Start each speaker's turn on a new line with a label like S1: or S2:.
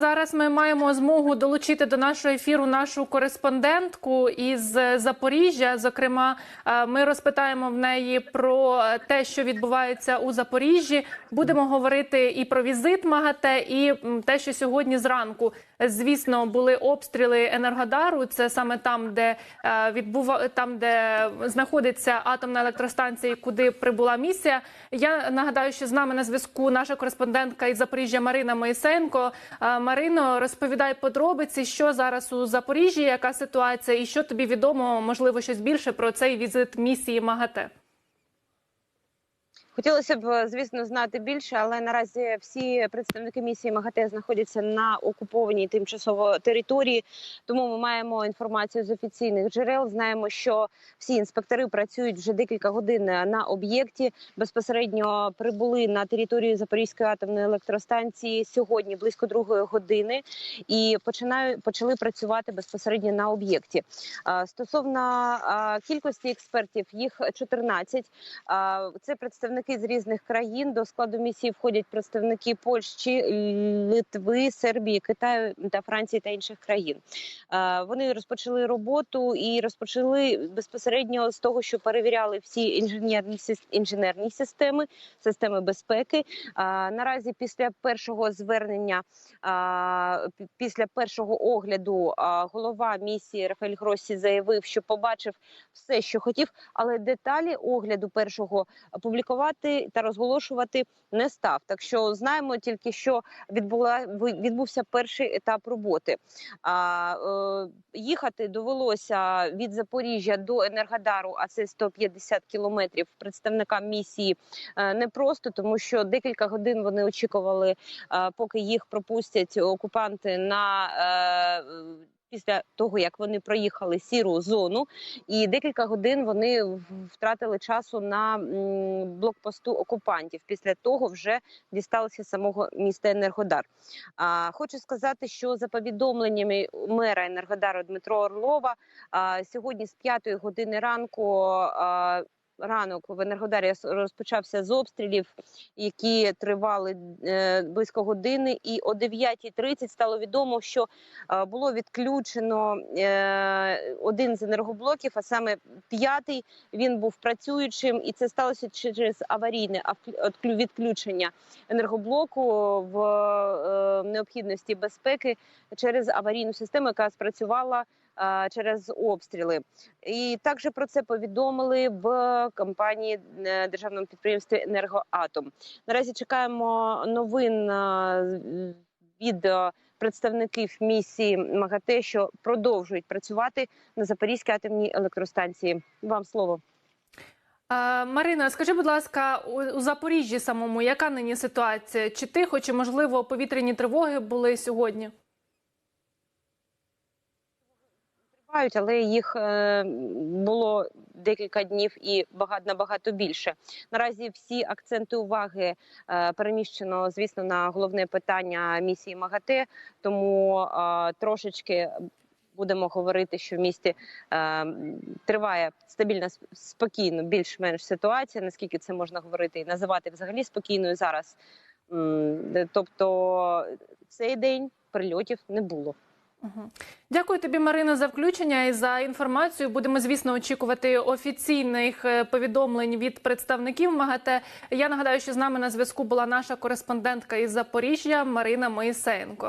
S1: Зараз ми маємо змогу долучити до нашого ефіру нашу кореспондентку із Запоріжжя. Зокрема, е, ми розпитаємо в неї про те, що відбувається у Запоріжжі. Будемо говорити і про візит МАГАТЕ, і те, що сьогодні зранку, е, звісно, були обстріли Енергодару. Це саме там, де е, відбува там, де знаходиться атомна електростанція, куди прибула місія. Я нагадаю, що з нами на зв'язку наша кореспондентка із Запоріжжя Марина Моїсенко. Марино, розповідай подробиці, що зараз у Запоріжжі, яка ситуація, і що тобі відомо, можливо, щось більше про цей візит місії МАГАТЕ.
S2: Хотілося б, звісно, знати більше, але наразі всі представники місії МАГАТЕ знаходяться на окупованій тимчасово території. Тому ми маємо інформацію з офіційних джерел. Знаємо, що всі інспектори працюють вже декілька годин на об'єкті. Безпосередньо прибули на територію Запорізької атомної електростанції сьогодні близько другої години і починають почали працювати безпосередньо на об'єкті. Стосовно кількості експертів, їх 14. А, Це представники з різних країн. До складу місії входять представники Польщі, Литви, Сербії, Китаю та Франції та інших країн. Вони розпочали роботу і розпочали безпосередньо з того, що перевіряли всі інженерні інженерні системи, системи безпеки. Наразі після першого звернення, після першого огляду, голова місії Рафаель Гросі заявив, що побачив все, що хотів, але деталі огляду першого публікувати та розголошувати не став. Так що знаємо тільки, що відбула відбувся перший етап роботи. А е, їхати довелося від Запоріжжя до Енергодару, а це 150 кілометрів. Представникам місії е, непросто, тому що декілька годин вони очікували, е, поки їх пропустять окупанти на. Е, Після того як вони проїхали сіру зону, і декілька годин вони втратили часу на блокпосту окупантів. Після того вже дісталися самого міста Енергодар. А, хочу сказати, що за повідомленнями мера Енергодару Дмитро Орлова, а, сьогодні з 5 години ранку. А, Ранок в Енергодарі розпочався з обстрілів, які тривали е, близько години. І о 9.30 стало відомо, що е, було відключено е, один з енергоблоків, а саме п'ятий. Він був працюючим, і це сталося через аварійне відключення енергоблоку в необхідності безпеки через аварійну систему, яка спрацювала через обстріли. І також про це повідомили в компанії е, державному підприємстві Енергоатом. Наразі чекаємо новин від представників місії МАГАТЕ, що продовжують працювати на Запорізькій атомній електростанції. Вам слово.
S1: Марина, скажи, будь ласка, у Запоріжжі самому яка нині ситуація? Чи тихо, чи можливо повітряні тривоги були сьогодні?
S2: Тривають, але їх е, було декілька днів і багато набагато більше. Наразі всі акценти уваги е, переміщено, звісно, на головне питання місії МАГАТЕ. Тому е, трошечки будемо говорити, що в місті триває стабільна, спокійно, більш-менш ситуація. Наскільки це можна говорити і називати взагалі спокійною зараз. Тобто цей день прильотів не було.
S1: Дякую тобі, Марина, за включення і за інформацію. Будемо, звісно, очікувати офіційних е, повідомлень від представників МАГАТЕ. Я нагадаю, що з нами на зв'язку була наша кореспондентка із Запоріжжя Марина Моїсеєнко.